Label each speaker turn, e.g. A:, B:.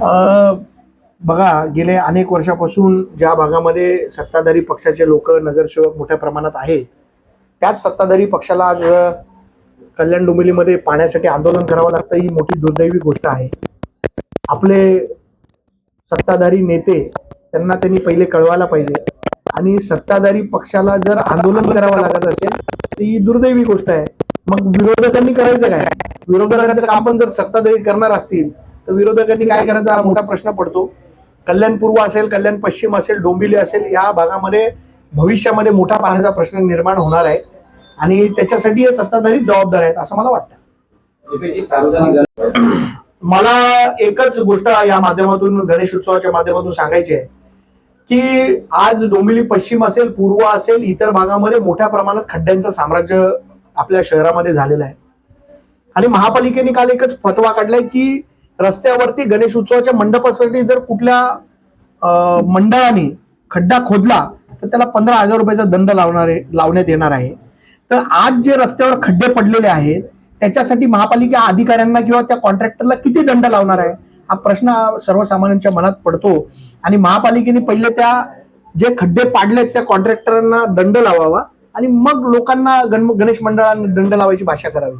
A: बघा गेले अनेक वर्षापासून ज्या भागामध्ये सत्ताधारी पक्षाचे लोक नगरसेवक मोठ्या प्रमाणात आहेत त्याच सत्ताधारी पक्षाला आज कल्याण डोंबिवलीमध्ये पाण्यासाठी आंदोलन करावं लागतं ही मोठी दुर्दैवी गोष्ट आहे. आपले सत्ताधारी नेते त्यांना त्यांनी पहिले कळवायला पाहिजे. आणि सत्ताधारी पक्षाला जर आंदोलन करावं लागत असेल तर ही दुर्दैवी गोष्ट आहे. मग विरोधकांनी करायचं काय? विरोधकांचं काम जर सत्ताधारी करणार असतील तर विरोधकांनी काय करायचा? हा मोठा प्रश्न पडतो. कल्याण पूर्व असेल कल्याण पश्चिम असेल डोंबिवली असेल या भागामध्ये भविष्यामध्ये मोठा पाण्याचा प्रश्न निर्माण होणार आहे. आणि त्याच्यासाठी हे सत्ताधारी जबाबदार आहेत असं मला वाटतं. मला एकच गोष्ट या माध्यमातून गणेश उत्सवाच्या माध्यमातून सांगायची आहे की आज डोंबिवली पश्चिम असेल पूर्व असेल इतर भागामध्ये मोठ्या प्रमाणात खड्ड्यांचं साम्राज्य आपल्या शहरामध्ये झालेलं आहे. आणि महापालिकेने काल एकच फतवा काढलाय की रस्त्यावरती गणेश उत्सवाच्या मंडपासाठी जर कुठल्या मंडळाने खड्डा खोदला तर त्याला पंधरा हजार रुपयाचा दंड लावणार लावण्यात येणार आहे. तर आज जे रस्त्यावर खड्डे पडलेले आहेत त्याच्यासाठी महापालिका अधिकाऱ्यांना किंवा त्या कॉन्ट्रॅक्टरला किती दंड लावणार आहे हा प्रश्न सर्वसामान्यांच्या मनात पडतो. आणि महापालिकेने पहिले त्या जे खड्डे पाडलेत त्या कॉन्ट्रॅक्टरांना दंड लावावा आणि मग लोकांना गण गणेश मंडळांना दंड लावायची भाषा करावी.